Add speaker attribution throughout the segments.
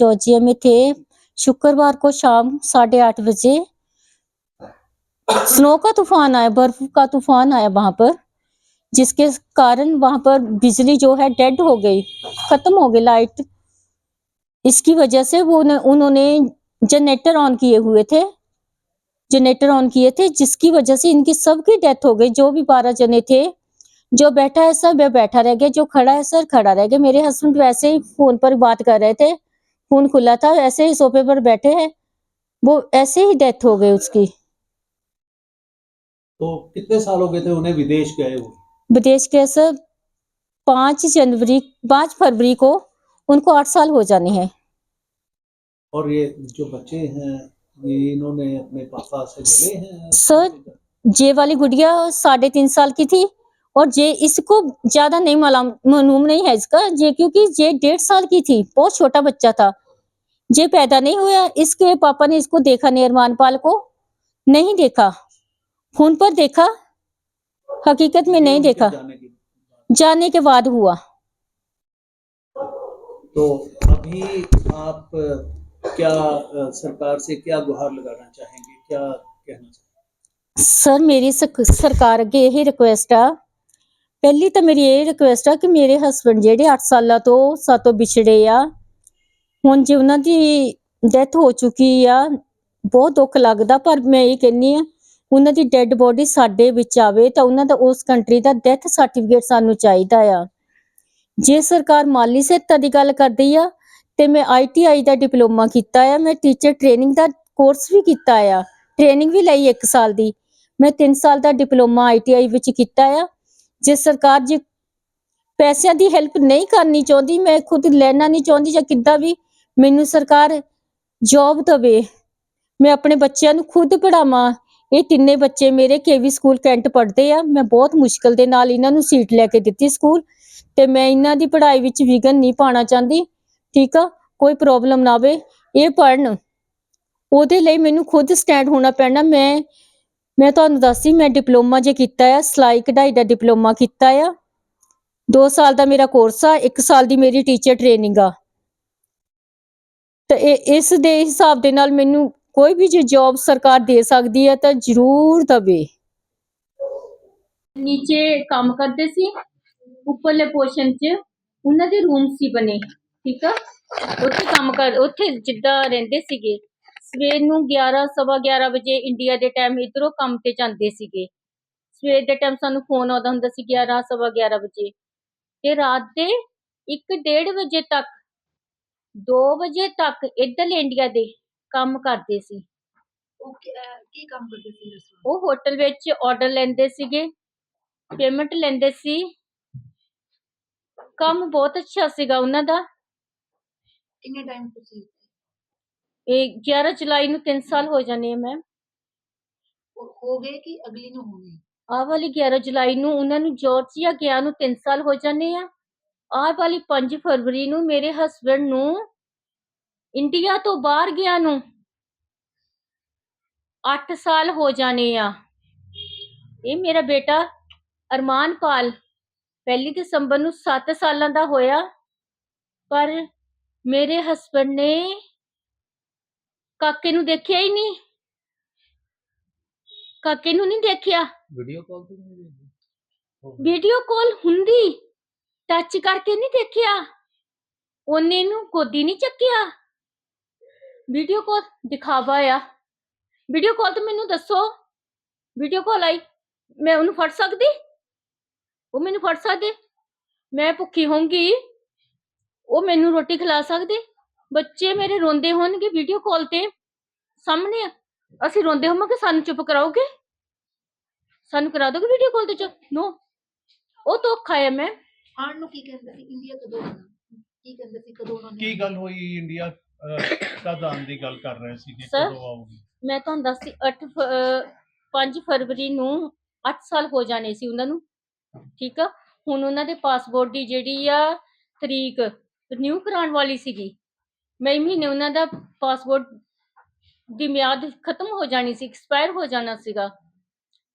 Speaker 1: Georgia में थे। शुक्रवार को शाम साढ़े आठ बजे। स्नो का तूफ़ान आया, बर्फ़ का तूफ़ान आया वहाँ पर, जिसके कारण वहाँ पर बिजली जो है डेड हो गई, खत्म हो गई लाइट। इसकी वजह से वो उन्होंने- उन्होंने जनरेटर ऑन किए हुए थे। जनरेटर ऑन किए थे, जिसकी वजह से इनकी सबकी डेथ हो गई, जो भी बारह जने थे। जो बैठा है सर वह बैठा रह गया, जो खड़ा है सर, खड़ा रह गया। मेरे हस्बैंड वैसे ही फ़ोन पर बात कर रहे थे। फ़ोन खुला था ऐसे ही सोफे पर बैठे हैं। वो ऐसे ही डेथ हो गई उसकी।
Speaker 2: तो कितने साल हो गए थे उन्हें विदेश गए हुए?
Speaker 1: विदेश के सर पाँच जनवरी पाँच फरवरी को उनको आठ साल हो जाने हैं।
Speaker 2: और ये जो बच्चे हैं ये इन्होंने अपने पापा से मिले हैं?
Speaker 1: सर जे वाली गुड़िया साढ़े तीन साल की थी। और जे इसको ज़्यादा नहीं मालूम नहीं है इसका ये क्योंकि ये डेढ़ साल की थी बहुत छोटा बच्चा था। जे पैदा नहीं हुआ इसके पापा ने इसको देखा निर्माण पाल को नहीं देखा। फ़ोन पर देखा हकीकत में नहीं देखा।
Speaker 2: जाने के, बाद
Speaker 1: हुआ।
Speaker 2: तो अभी आप क्या सरकार से क्या गुहार लगाना चाहेंगे? क्या कहना चाहेंगे?
Speaker 1: सर मेरी सरकार अगे यही रिक्वेस्ट है ਪਹਿਲੀ ਤਾਂ ਮੇਰੀ ਇਹ ਰਿਕੁਐਸਟ ਆ ਕਿ ਮੇਰੇ ਹਸਬੰਡ ਜਿਹੜੇ 8 ਸਾਲਾਂ ਤੋਂ ਸਾਤੋਂ ਵਿਛੜੇ ਆ, ਹੁਣ ਜੇ ਉਹਨਾਂ ਦੀ ਡੈਥ ਹੋ ਚੁੱਕੀ ਆ, ਬਹੁਤ ਦੁੱਖ ਲੱਗਦਾ, ਪਰ ਮੈਂ ਇਹ ਕਹਿੰਨੀ ਆ, ਉਹਨਾਂ ਦੀ ਡੈੱਡ ਬੋਡੀ ਸਾਡੇ ਵਿੱਚ ਆਵੇ ਤਾਂ ਉਹਨਾਂ ਦਾ ਉਸ ਕੰਟਰੀ ਦਾ ਡੈਥ ਸਰਟੀਫਿਕੇਟ ਸਾਨੂੰ ਚਾਹੀਦਾ ਆ। ਜੇ ਸਰਕਾਰ ਮਾਲੀ ਸਹਾਇਤਾ ਦੀ ਗੱਲ ਕਰਦੀ ਆ, ਤੇ ਮੈਂ ਆਈਟੀਆਈ ਦਾ ਡਿਪਲੋਮਾ ਕੀਤਾ ਆ, ਮੈਂ ਟੀਚਰ ਟ੍ਰੇਨਿੰਗ ਦਾ ਕੋਰਸ ਵੀ ਕੀਤਾ ਆ ਟ੍ਰੇਨਿੰਗ ਵੀ ਲਈ 1 ਸਾਲ ਦੀ। ਮੈਂ 3 ਸਾਲ ਦਾ ਡਿਪਲੋਮਾ ਆਈਟੀਆਈ ਵਿੱਚ ਕੀਤਾ ਆ ਜੇ ਸਰਕਾਰ ਜੇ ਪੈਸਿਆਂ ਦੀ ਹੈਲਪ ਨਹੀਂ ਕਰਨੀ ਚਾਹੁੰਦੀ, ਮੈਂ ਖੁਦ ਲੈਣਾ ਨਹੀਂ ਚਾਹੁੰਦੀ ਜਾਂ ਕਿੱਦਾਂ ਵੀ ਮੈਨੂੰ ਸਰਕਾਰ ਜੌਬ ਦੇਵੇ, ਮੈਂ ਆਪਣੇ ਬੱਚਿਆਂ ਨੂੰ ਖੁਦ ਪੜਾਵਾਂ ਇਹ ਤਿੰਨੇ ਬੱਚੇ ਮੇਰੇ ਕੇਵੀ ਸਕੂਲ ਕੈਂਟ ਪੜ੍ਹਦੇ ਆ, ਮੈਂ ਬਹੁਤ ਮੁਸ਼ਕਲ ਦੇ ਨਾਲ ਇਹਨਾਂ ਨੂੰ ਸੀਟ ਲੈ ਕੇ ਦਿੱਤੀ ਸਕੂਲ ਤੇ ਮੈਂ ਇਹਨਾਂ ਦੀ ਪੜ੍ਹਾਈ ਵਿੱਚ ਵਿਘਨ ਨਹੀਂ ਪਾਉਣਾ ਚਾਹੁੰਦੀ, ਠੀਕ ਆ? ਕੋਈ ਪ੍ਰੋਬਲਮ ਨਾ ਆਵੇ। ਇਹ ਪੜ੍ਹਨ, ਉਹਦੇ ਲਈ ਮੈਨੂੰ ਖੁਦ ਸਟੈਂਡ ਹੋਣਾ ਪੈਣਾ, ਮੈਂ ਮੈਂ ਤੁਹਾਨੂੰ ਦੱਸੀ ਮੈਂ ਡਿਪਲੋਮਾ ਜੇ ਕੀਤਾ ਆ, ਸਿਲਾਈ ਕਢਾਈ ਦਾ ਡਿਪਲੋਮਾ ਕੀਤਾ ਆ। 2 ਸਾਲ ਦਾ ਮੇਰਾ ਕੋਰਸ ਆ 1 ਸਾਲ ਦੀ ਮੇਰੀ ਟੀਚਰ ਟ੍ਰੇਨਿੰਗ ਆ। ਤੇ ਇਸ ਦੇ ਹਿਸਾਬ ਦੇ ਨਾਲ ਮੈਨੂੰ ਕੋਈ ਵੀ ਜੇ ਜੌਬ ਸਰਕਾਰ ਦੇ ਸਕਦੀ ਹੈ ਤਾਂ ਜ਼ਰੂਰ ਦਵੇ। ਨੀਚੇ ਕੰਮ ਕਰਦੇ ਸੀ, ਉੱਪਰਲੇ ਪੋਰਸ਼ਨ 'ਚ, ਉਹਨਾਂ ਦੇ ਰੂਮ ਸੀ ਬਣੇ, ਠੀਕ ਆ? ਉੱਥੇ ਕੰਮ ਕਰ, ਉੱਥੇ ਜਿੱਦਾਂ ਰਹਿੰਦੇ ਸੀਗੇ। ਸਵੇਰ ਨੂੰ 11 ਸਵਾ 11 ਵਜੇ ਇੰਡੀਆ ਦੇ ਟਾਈਮ ਇਧਰੋਂ ਕੰਮ ਤੇ ਜਾਂਦੇ ਸੀਗੇ। ਸਵੇਰ ਦੇ ਟਾਈਮ ਸਾਨੂੰ ਫੋਨ ਆਉਂਦਾ ਹੁੰਦਾ ਸੀ 11 ਸਵਾ 11 ਵਜੇ। ਤੇ ਰਾਤ ਦੇ 1:30 ਵਜੇ ਤੱਕ 2 ਵਜੇ ਤੱਕ ਇੱਧਰਲੇ ਇੰਡੀਆ ਦੇ ਕੰਮ ਕਰਦੇ ਸੀ।
Speaker 3: ਉਹ ਕੀ ਅਹ ਕੀ ਕੰਮ ਕਰਦੇ ਸੀ ਰੈਸਟੋਰੈਂਟ
Speaker 1: ਉਹ ਹੋਟਲ ਵਿੱਚ ਆਰਡਰ ਲੈਂਦੇ ਸੀਗੇ ਪੇਮੈਂਟ ਲੈਂਦੇ ਸੀ। ਕੰਮ ਬਹੁਤ ਅੱਛਾ ਸੀਗਾ ਉਹਨਾਂ ਦਾ।
Speaker 3: ਕਿੰਨੇ ਟਾਈਮ ਤੁਸੀਂ
Speaker 1: ਇਹ 11 ਜੁਲਾਈ ਨੂੰ 3 ਸਾਲ ਹੋ ਜਾਣੇ ਆ ਮੈਮ
Speaker 3: ਉਹ ਹੋ ਗਏ ਕਿ ਅਗਲੀ ਨੂੰ ਹੋਣੀ
Speaker 1: ਆਹ ਵਾਲੀ 11 ਜੁਲਾਈ ਨੂੰ ਉਹਨਾਂ ਨੂੰ ਜਾਰਜੀਆ ਗਿਆ ਨੂੰ 3 ਸਾਲ ਹੋ ਜਾਣੇ ਆ। ਆਹ ਵਾਲੀ 5 ਫਰਵਰੀ ਨੂੰ ਮੇਰੇ ਹਸਬੰਡ ਨੂੰ ਇੰਡੀਆ ਤੋਂ ਬਾਹਰ ਗਿਆ ਨੂੰ 8 ਸਾਲ ਹੋ ਜਾਣੇ ਆ। ਇਹ ਮੇਰਾ ਬੇਟਾ ਅਰਮਾਨ ਪਾਲ ਪਹਿਲੀ ਦਸੰਬਰ ਨੂੰ 7 ਸਾਲਾਂ ਦਾ ਹੋਇਆ ਪਰ ਮੇਰੇ ਹਸਬੰਡ ਨੇ ਕਾਕੇ ਨੂੰ ਦੇਖਿਆ ਹੀ ਨਹੀਂ। ਕਾਕੇ ਨੂੰ ਨਹੀਂ ਦੇਖਿਆ।
Speaker 2: ਵੀਡੀਓ ਕਾਲ ਤੇ ਨਹੀਂ
Speaker 1: ਵੀਡੀਓ ਕਾਲ ਹੁੰਦੀ ਟੱਚ ਕਰਕੇ ਨਹੀਂ ਦੇਖਿਆ। ਉਹਨੇ ਨੂੰ ਗੋਦੀ ਨਹੀਂ ਚੱਕਿਆ। ਵੀਡੀਓ ਕਾਲ ਦਿਖਾਵਾ ਆ। ਵੀਡੀਓ ਕਾਲ ਤੇ ਮੈਨੂੰ ਦੱਸੋ। ਵੀਡੀਓ ਕਾਲ ਆਈ। ਮੈਂ ਉਹਨੂੰ ਫੜ ਸਕਦੀ? ਉਹ ਮੈਨੂੰ ਫੜ ਸਕਦੇ? ਮੈਂ ਭੁੱਖੀ ਹੋਊਂਗੀ। ਉਹ ਮੈਨੂੰ ਰੋਟੀ ਖਿਲਾ ਸਕਦੇ? ਬੱਚੇ ਮੇਰੇ ਰੋਂਦੇ ਹੋਣਗੇ ਵੀਡੀਓ ਕਾਲ ਤੇ। ਸਾਹਮਣੇ ਅਸੀਂ ਰੋਂਦੇ ਹੋਵਾਂਗੇ ਸਾਨੂੰ ਚੁੱਪ ਕਰਾਓਗੇ? ਸਾਨੂੰ ਕਰਾ ਦੋਗੇ ਵੀਡੀਓ ਕਾਲ ਤੇ ਚੁੱਪ? ਨੋ ਉਹ ਧੋਖਾ ਹੈ ਮੈਂ।
Speaker 3: ਆਉਣ ਨੂੰ ਕੀ ਕਹਿੰਦੇ ਸੀ? ਇੰਡੀਆ ਕਦੋਂ ਆਉਣਾ? ਕੀ ਕਹਿੰਦੇ ਸੀ? ਕਦੋਂ ਉਹਨਾਂ ਨੇ
Speaker 4: ਕੀ ਗੱਲ ਹੋਈ? ਇੰਡੀਆ ਅਹ, ਕਦ ਆਉਣ ਦੀ ਗੱਲ ਕਰ ਰਹੇ ਸੀ
Speaker 1: Sir?
Speaker 4: ਕਦੋਂ ਆਉਗੀ
Speaker 1: ਮੈਂ ਤੁਹਾਨੂੰ ਦੱਸਦੀ 8 5 ਫਰਵਰੀ ਨੂੰ 8 ਸਾਲ ਹੋ ਜਾਣੇ ਸੀ ਉਹਨਾਂ ਨੂੰ। ਠੀਕ ਆ? ਹੁਣ ਉਹਨਾਂ ਦੇ ਪਾਸਪੋਰਟ ਦੀ ਜਿਹੜੀ ਆ ਤਰੀਕ ਰਿਨਿਊ ਕਰਾਉਣ ਵਾਲੀ ਸੀਗੀ। ਮਈ ਮਹੀਨੇ ਉਹਨਾਂ ਦਾ ਪਾਸਪੋਰਟ ਦੀ ਮਿਆਦ ਖਤਮ ਹੋ ਜਾਣੀ ਸੀ ਐਕਸਪਾਇਰ ਹੋ ਜਾਣਾ ਸੀਗਾ।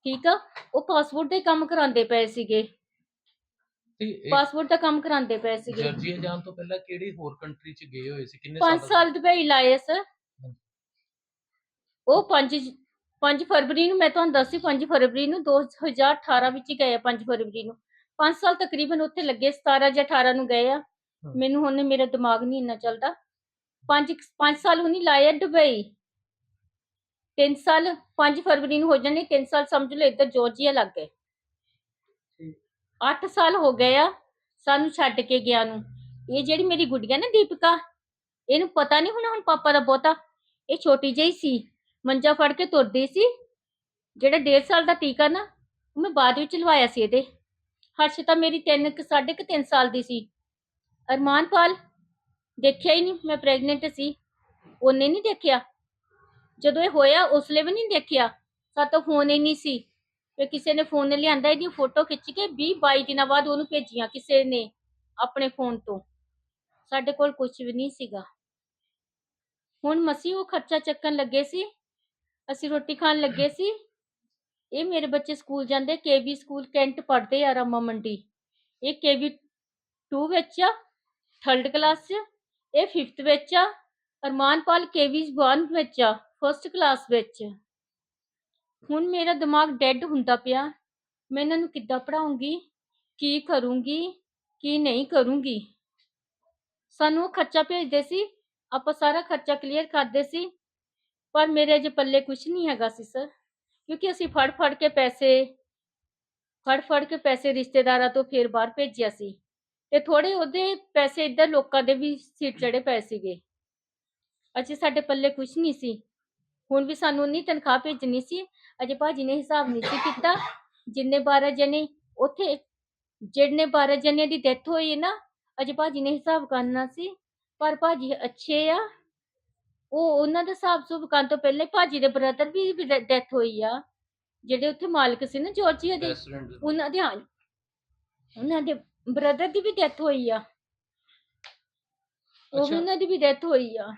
Speaker 1: ਠੀਕ ਆ? ਉਹ ਪਾਸਪੋਰਟ ਦੇ ਕੰਮ ਕਰਾਉਂਦੇ ਪਏ ਸੀਗੇ। ਪਾਸਪੋਰਟ ਦਾ ਕੰਮ ਕਰਾਉਂਦੇ ਪਏ ਸੀਗੇ।
Speaker 5: ਜਰਜੀਆ ਜਾਣ ਤੋਂ ਪਹਿਲਾਂ ਕਿਹੜੀ ਹੋਰ ਕੰਟਰੀ ਚ ਗਏ ਹੋਏ ਸੀ? ਕਿੰਨੇ
Speaker 1: 5 ਸਾਲ ਦੁਬਈ ਲਾਏ ਸਰ ਉਹ 5 5 ਫਰਵਰੀ ਨੂੰ ਮੈਂ ਤੁਹਾਨੂੰ ਦੱਸੀ 5 ਫਰਵਰੀ ਨੂੰ 2018 ਵਿੱਚ ਹੀ ਗਏ ਆ 5 ਫਰਵਰੀ ਨੂੰ। 5 ਸਾਲ ਤਕਰੀਬਨ ਉੱਥੇ ਲੱਗੇ 17 ਜਾਂ 18 ਨੂੰ ਗਏ ਆ। ਮੈਨੂੰ ਹੁਣ ਮੇਰਾ ਦਿਮਾਗ ਨਹੀਂ ਇੰਨਾ ਚੱਲਦਾ। 5 5 ਸਾਲ ਹੁਣੀ ਲਾਏ ਆ ਦੁਬਈ। 3 ਸਾਲ 5 ਫਰਵਰੀ ਨੂੰ ਹੋ ਜਾਣੇ 3 ਸਾਲ ਸਮਝ ਲਓ ਇੱਧਰ ਜਾਰਜੀਆ ਲੱਗ ਗਏ। 8 ਸਾਲ ਹੋ ਗਏ ਆ ਸਾਨੂੰ ਛੱਡ ਕੇ ਗਿਆ ਨੂੰ। ਇਹ ਜਿਹੜੀ ਮੇਰੀ ਗੁੱਡੀਆ ਨਾ ਦੀਪਿਕਾ ਇਹਨੂੰ ਪਤਾ ਨਹੀਂ ਹੁਣ ਹੁਣ ਪਾਪਾ ਦਾ ਬਹੁਤਾ? ਇਹ ਛੋਟੀ ਜਿਹੀ ਸੀ ਮੰਜਾ ਫੜ ਕੇ ਤੁਰਦੀ ਸੀ। ਜਿਹੜਾ 1.5 ਸਾਲ ਦਾ ਟੀਕਾ ਨਾ ਉਹ ਮੈਂ ਬਾਅਦ ਵਿੱਚ ਲਵਾਇਆ ਸੀ ਇਹਦੇ। ਹਰਸ਼ਿਤਾ ਮੇਰੀ 3 ਕਿ ਸਾਢੇ ਕੁ 3 ਸਾਲ ਦੀ ਸੀ। ਅਰਮਾਨਪਾਲ ਦੇਖਿਆ ਹੀ ਨਹੀਂ ਮੈਂ ਪ੍ਰੈਗਨੈਂਟ ਸੀ। ਉਹਨੇ ਨਹੀਂ ਦੇਖਿਆ। ਜਦੋਂ ਇਹ ਹੋਇਆ ਉਸਲੇ ਵੀ ਨਹੀਂ ਦੇਖਿਆ। ਸਾਤੋਂ ਫੋਨ ਹੀ ਨਹੀਂ ਸੀ। ਤੇ ਕਿਸੇ ਨੇ ਫੋਨ ਨੇ ਲਿਆਂਦਾ, ਇਹਦੀ ਫੋਟੋ ਖਿੱਚ ਕੇ 20 22 ਦਿਨਾਂ ਬਾਅਦ ਉਹਨੂੰ ਭੇਜੀਆਂ ਕਿਸੇ ਨੇ ਆਪਣੇ ਫੋਨ ਤੋਂ। ਸਾਡੇ ਕੋਲ ਕੁਝ ਵੀ ਨਹੀਂ ਸੀਗਾ। ਹੁਣ ਮਸੀ ਉਹ ਖਰਚਾ ਚੱਕਣ ਲੱਗੇ ਸੀ। ਅਸੀਂ ਰੋਟੀ ਖਾਣ ਲੱਗੇ ਸੀ। ਇਹ ਮੇਰੇ ਬੱਚੇ ਸਕੂਲ ਜਾਂਦੇ ਕੇਬੀ ਸਕੂਲ, ਕੈਂਟ ਪੜ੍ਹਦੇ ਆ ਰਾਮਾ ਮੰਡੀ। ਇਹ ਕੇਬੀ 2 ਵਿੱਚ ਆ ਥਰਡ ਕਲਾਸ 'ਚ। ਇਹ 5th ਵਿੱਚ ਆ, ਅਰਮਾਨਪਾਲ ਕੇਬੀ 1 ਵਿੱਚ ਆ। ਫਸਟ ਕਲਾਸ ਵਿੱਚ। ਹੁਣ ਮੇਰਾ ਦਿਮਾਗ ਡੈੱਡ ਹੁੰਦਾ ਪਿਆ। ਮੈਂ ਇਹਨਾਂ ਨੂੰ ਕਿੱਦਾਂ ਪੜਾਉਂਗੀ ਕੀ ਕਰੂੰਗੀ? ਕੀ ਨਹੀਂ ਕਰੂੰਗੀ? ਸਾਨੂੰ ਉਹ ਖਰਚਾ ਭੇਜਦੇ ਸੀ। ਆਪਾਂ ਸਾਰਾ ਖਰਚਾ ਕਲੀਅਰ ਕਰਦੇ ਸੀ। ਪਰ ਮੇਰੇ ਅਜੇ ਪੱਲੇ ਕੁਝ ਨਹੀਂ ਹੈਗਾ ਸੀ ਸਰ ਕਿਉਂਕਿ ਅਸੀਂ ਫੜ ਫੜ ਕੇ ਪੈਸੇ ਫੜ ਫੜ ਕੇ ਪੈਸੇ ਰਿਸ਼ਤੇਦਾਰਾਂ ਤੋਂ ਫੇਰ ਬਾਹਰ ਭੇਜਿਆ ਸੀ। ਤੇ ਥੋੜੇ ਉਹਦੇ ਪੈਸੇ ਇੱਧਰ ਲੋਕਾਂ ਦੇ ਵੀ ਸਿਰ ਚੜੇ ਪਏ ਸੀਗੇ। ਅਜੇ ਸਾਡੇ ਪੱਲੇ ਕੁਝ ਨਹੀਂ ਸੀ। ਹੁਣ ਵੀ ਸਾਨੂੰ ਉਨੀ ਤਨਖਾਹ ਭੇਜਣੀ ਸੀ ਅਜੇ ਭਾਜੀ ਨੇ ਹਿਸਾਬ ਨਹੀਂ ਸੀ ਕੀਤਾ। ਜਿੰਨੇ 12 ਜਣੇ ਉੱਥੇ ਜਿਹਨੇ 12 ਜਣਿਆਂ ਦੀ ਡੈਥ ਹੋਈ ਹੈ ਨਾ ਅਜੇ ਭਾਜੀ ਨੇ ਹਿਸਾਬ ਕਰਨਾ ਸੀ। ਪਰ ਭਾਜੀ ਅੱਛੇ ਆ। ਉਹ ਉਹਨਾਂ ਦਾ ਹਿਸਾਬ ਸੁਭ ਕਰਨ ਤੋਂ ਪਹਿਲੇ ਭਾਜੀ ਦੇ ਬ੍ਰਦਰ ਵੀ ਡੈਥ ਹੋਈ ਆ। ਜਿਹੜੇ ਉੱਥੇ ਮਾਲਕ ਸੀ ਨਾ ਜਾਰਜੀਆ ਦੇ।
Speaker 5: ਰੈਸਟੋਰੈਂਟ
Speaker 1: ਉਹਨਾਂ ਦੇ ਹਾਂ। ਉਹਨਾਂ ਦੇ ਬ੍ਰਦਰ ਦੀ ਵੀ ਡੈਥ ਹੋਈ ਆ। ਉਹ ਵੀ
Speaker 5: ਅੱਛਾ।
Speaker 1: ਉਹਨਾਂ ਦੀ ਵੀ ਡੈਥ ਹੋਈ ਆ।